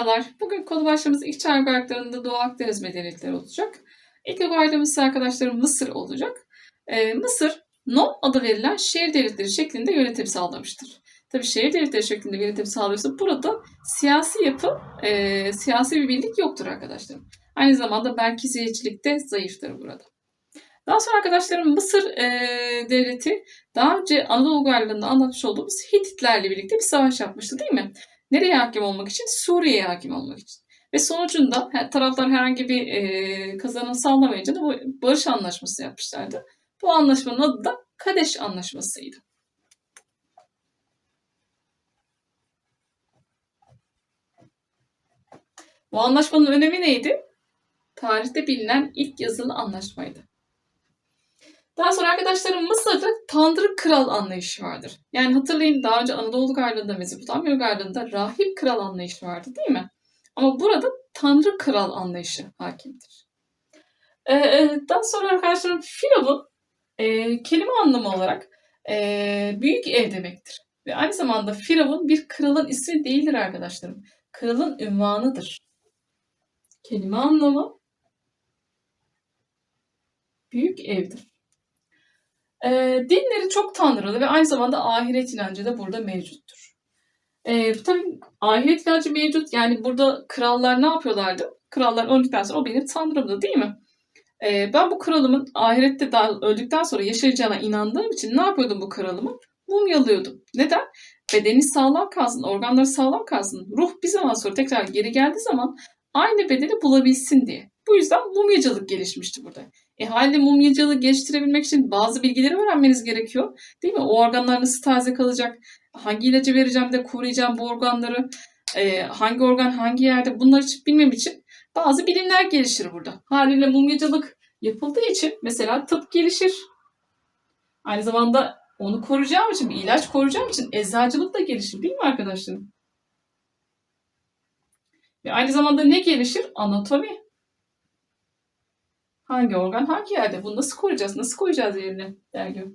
Merhabalar. Bugün konu başlığımız İç Çağ Uygarlıklarında Doğu Akdeniz medeniyetleri olacak. İlk uygarlığımız arkadaşlarım Mısır olacak. Ee, Mısır, Nom adı verilen şehir devletleri şeklinde yönetim sağlamıştır. Tabi şehir devletleri şeklinde yönetim sağlıyorsa burada siyasi yapı, e, siyasi bir birlik yoktur arkadaşlarım. Aynı zamanda merkeziyetçilik de zayıftır burada. Daha sonra arkadaşlarım Mısır e, devleti daha önce Anadolu Uygarlığı'nda anlatmış olduğumuz Hititlerle birlikte bir savaş yapmıştı değil mi? Nereye hakim olmak için? Suriye'ye hakim olmak için. Ve sonucunda taraflar herhangi bir e, kazanım sağlamayınca da bu barış anlaşması yapmışlardı. Bu anlaşmanın adı da Kadeş Anlaşması'ydı. Bu anlaşmanın önemi neydi? Tarihte bilinen ilk yazılı anlaşmaydı. Daha sonra arkadaşlarım Mısır'da Tanrı Kral anlayışı vardır. Yani hatırlayın daha önce Anadolu Uygarlığı'nda, Mezopotamya Uygarlığı'nda rahip kral anlayışı vardı değil mi? Ama burada Tanrı Kral anlayışı hakimdir. Ee, daha sonra arkadaşlarım Firavun e, kelime anlamı olarak e, büyük ev demektir. Ve aynı zamanda Firavun bir kralın ismi değildir arkadaşlarım. Kralın ünvanıdır. Kelime anlamı büyük evdir. E, dinleri çok tanrılı ve aynı zamanda ahiret inancı da burada mevcuttur. E, tabii ahiret inancı mevcut. Yani burada krallar ne yapıyorlardı? Krallar öldükten sonra o benim tanrımdı değil mi? E, ben bu kralımın ahirette daha öldükten sonra yaşayacağına inandığım için ne yapıyordum bu kralımı? Mumyalıyordum. Neden? Bedeni sağlam kalsın, organları sağlam kalsın. Ruh bir zaman sonra tekrar geri geldiği zaman aynı bedeni bulabilsin diye. Bu yüzden mumyacılık gelişmişti burada. E halde mumyacılığı geliştirebilmek için bazı bilgileri öğrenmeniz gerekiyor. Değil mi? O organlar nasıl taze kalacak? Hangi ilacı vereceğim de koruyacağım bu organları? E, hangi organ hangi yerde? Bunları hiç bilmem için bazı bilimler gelişir burada. Haliyle mumyacılık yapıldığı için mesela tıp gelişir. Aynı zamanda onu koruyacağım için, ilaç koruyacağım için eczacılık da gelişir değil mi arkadaşlarım? Ve aynı zamanda ne gelişir? Anatomi. Hangi organ hangi yerde? Bunu nasıl koruyacağız? Nasıl koyacağız yerine? Der gibi.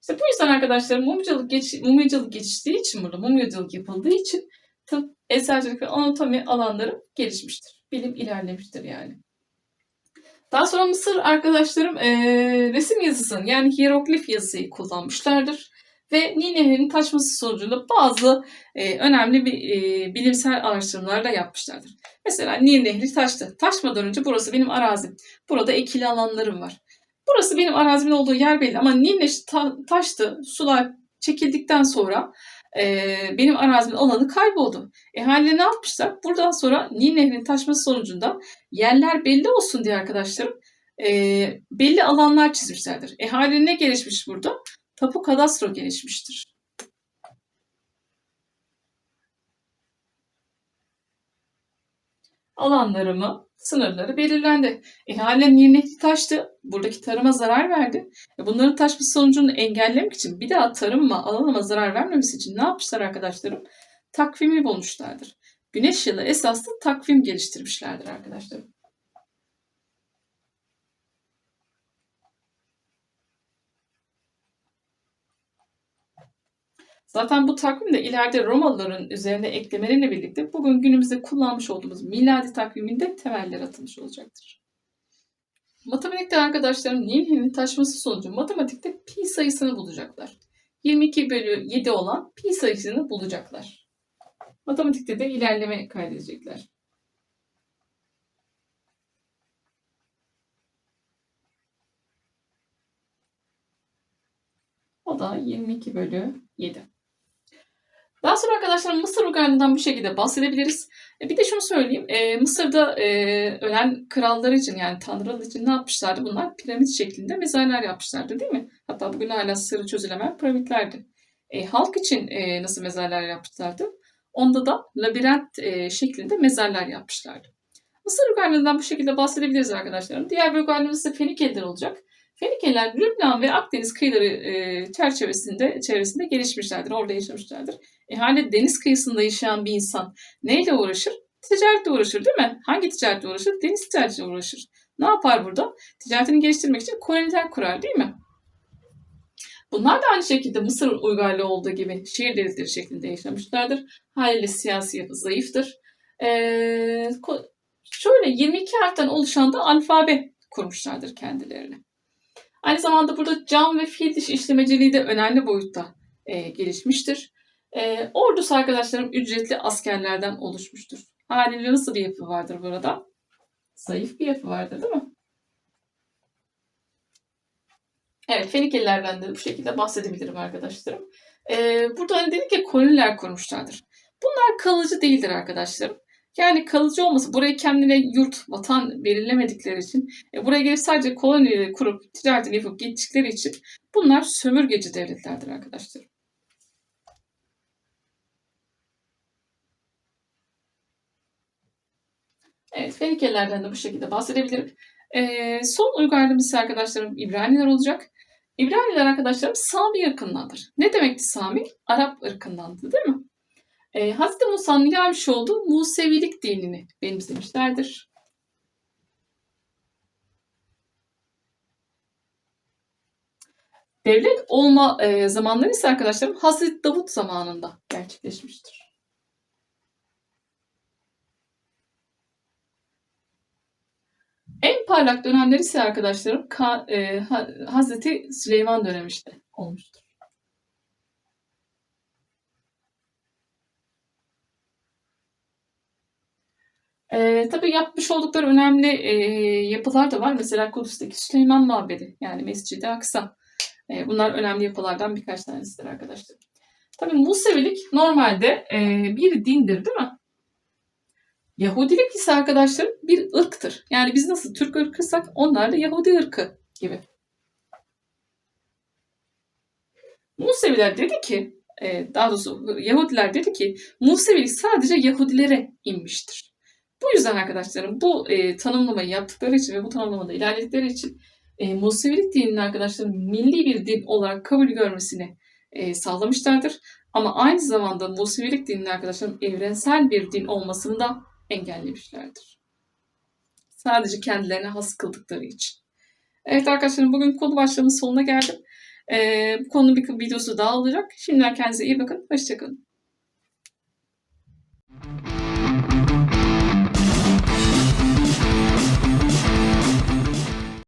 İşte bu yüzden arkadaşlar mumyacılık, geç, mumyacılık geçiştiği için burada mumyacılık yapıldığı için tıp, eczacılık ve anatomi alanları gelişmiştir. Bilim ilerlemiştir yani. Daha sonra Mısır arkadaşlarım eee, resim yazısını yani hieroglif yazıyı kullanmışlardır. Ve Nil Nehri'nin taşması sonucunda bazı eee, önemli bir eee, bilimsel araştırmalar da yapmışlardır. Mesela Nil Nehri taştı. Taşmadan önce burası benim arazim. Burada ekili alanlarım var. Burası benim arazimin olduğu yer belli ama Nil Nehri ta- taştı. Sular çekildikten sonra eee, benim arazimin alanı kayboldu. E haliyle ne yapmışlar? Buradan sonra Nil Nehri'nin taşması sonucunda yerler belli olsun diye arkadaşlarım eee, belli alanlar çizmişlerdir. E haliyle ne gelişmiş burada? Tapu kadastro gelişmiştir. alanlarımı, sınırları belirlendi. E halen Nil taştı. Buradaki tarıma zarar verdi. E bunların taşması sonucunu engellemek için bir daha tarıma, alanıma zarar vermemesi için ne yapmışlar arkadaşlarım? Takvimi bulmuşlardır. Güneş yılı esaslı takvim geliştirmişlerdir arkadaşlarım. Zaten bu takvim de ileride Romalıların üzerine eklemeleriyle birlikte bugün günümüzde kullanmış olduğumuz miladi takviminde temeller atılmış olacaktır. Matematikte arkadaşlarım Nilhen'in taşması sonucu matematikte pi sayısını bulacaklar. 22 bölü 7 olan pi sayısını bulacaklar. Matematikte de ilerleme kaydedecekler. O da 22 bölü 7. Daha sonra arkadaşlar Mısır uygarlığından bu şekilde bahsedebiliriz. E, bir de şunu söyleyeyim. E, Mısır'da e, ölen krallar için yani tanrılar için ne yapmışlardı? Bunlar piramit şeklinde mezarlar yapmışlardı değil mi? Hatta bugün hala sırrı çözülemeyen piramitlerdi. Halk için nasıl mezarlar yapmışlardı? Onda da labirent şeklinde mezarlar yapmışlardı. Mısır uygarlığından bu şekilde bahsedebiliriz arkadaşlarım. Diğer bir uygarlığımız ise Fenikeliler olacak. Fenikeliler Lübnan ve Akdeniz kıyıları e, çerçevesinde çevresinde gelişmişlerdir. Orada yaşamışlardır. E hali deniz kıyısında yaşayan bir insan neyle uğraşır? Ticaretle uğraşır değil mi? Hangi ticaretle uğraşır? Deniz ticaretiyle uğraşır. Ne yapar burada? Ticaretini geliştirmek için koloniler kurar değil mi? Bunlar da aynı şekilde Mısır uygarlığı olduğu gibi şehir devletleri şeklinde yaşamışlardır. Haliyle siyasi yapı zayıftır. Ee, şöyle 22 harften oluşan da alfabe kurmuşlardır kendilerine. Aynı zamanda burada cam ve fil dişi işlemeciliği de önemli boyutta e, gelişmiştir. E, ordusu arkadaşlarım ücretli askerlerden oluşmuştur. Haliyle nasıl bir yapı vardır burada? Zayıf bir yapı vardır değil mi? Evet, Fenikelilerden de bu şekilde bahsedebilirim arkadaşlarım. Ee, burada hani dedik ya koloniler kurmuşlardır. Bunlar kalıcı değildir arkadaşlarım. Yani kalıcı olması, buraya kendine yurt, vatan belirlemedikleri için, e, buraya gelip sadece kolonileri kurup ticaretini yapıp gittikleri için bunlar sömürgeci devletlerdir arkadaşlar. Evet, Fenikelilerden de bu şekilde bahsedebilirim. Ee, son uygarlığımız ise arkadaşlarım İbraniler olacak. İbraniler arkadaşlarım Sami ırkındandır. Ne demekti Sami? Arap ırkındandı değil mi? Ee, Hazreti Musa'nın gelmiş olduğu Musevilik dinini benimsemişlerdir. Devlet olma e, zamanları ise arkadaşlarım Hazreti Davut zamanında gerçekleşmiştir. En parlak dönemleri ise arkadaşlarım Ka- e, Ha- Hazreti Süleyman dönemi işte olmuştur. E, tabii yapmış oldukları önemli e, yapılar da var. Mesela Kudüs'teki Süleyman Mabedi yani Mescid-i Aksa. E, bunlar önemli yapılardan birkaç tanesidir arkadaşlar. Tabii Musevilik normalde e, bir dindir değil mi? Yahudilik ise arkadaşlar bir ırktır. Yani biz nasıl Türk ırkıysak onlar da Yahudi ırkı gibi. Museviler dedi ki, e, daha doğrusu Yahudiler dedi ki Musevilik sadece Yahudilere inmiştir. Bu yüzden arkadaşlarım bu e, tanımlamayı yaptıkları için ve bu tanımlamada ilerledikleri için e, Musevilik dininin arkadaşlarım milli bir din olarak kabul görmesini e, sağlamışlardır. Ama aynı zamanda Musevilik dininin arkadaşlarım evrensel bir din olmasını da engellemişlerdir. Sadece kendilerine has kıldıkları için. Evet arkadaşlarım bugün konu başlığımın sonuna geldim. Ee, bu konunun bir videosu daha olacak. Şimdiden kendinize iyi bakın. Hoşçakalın.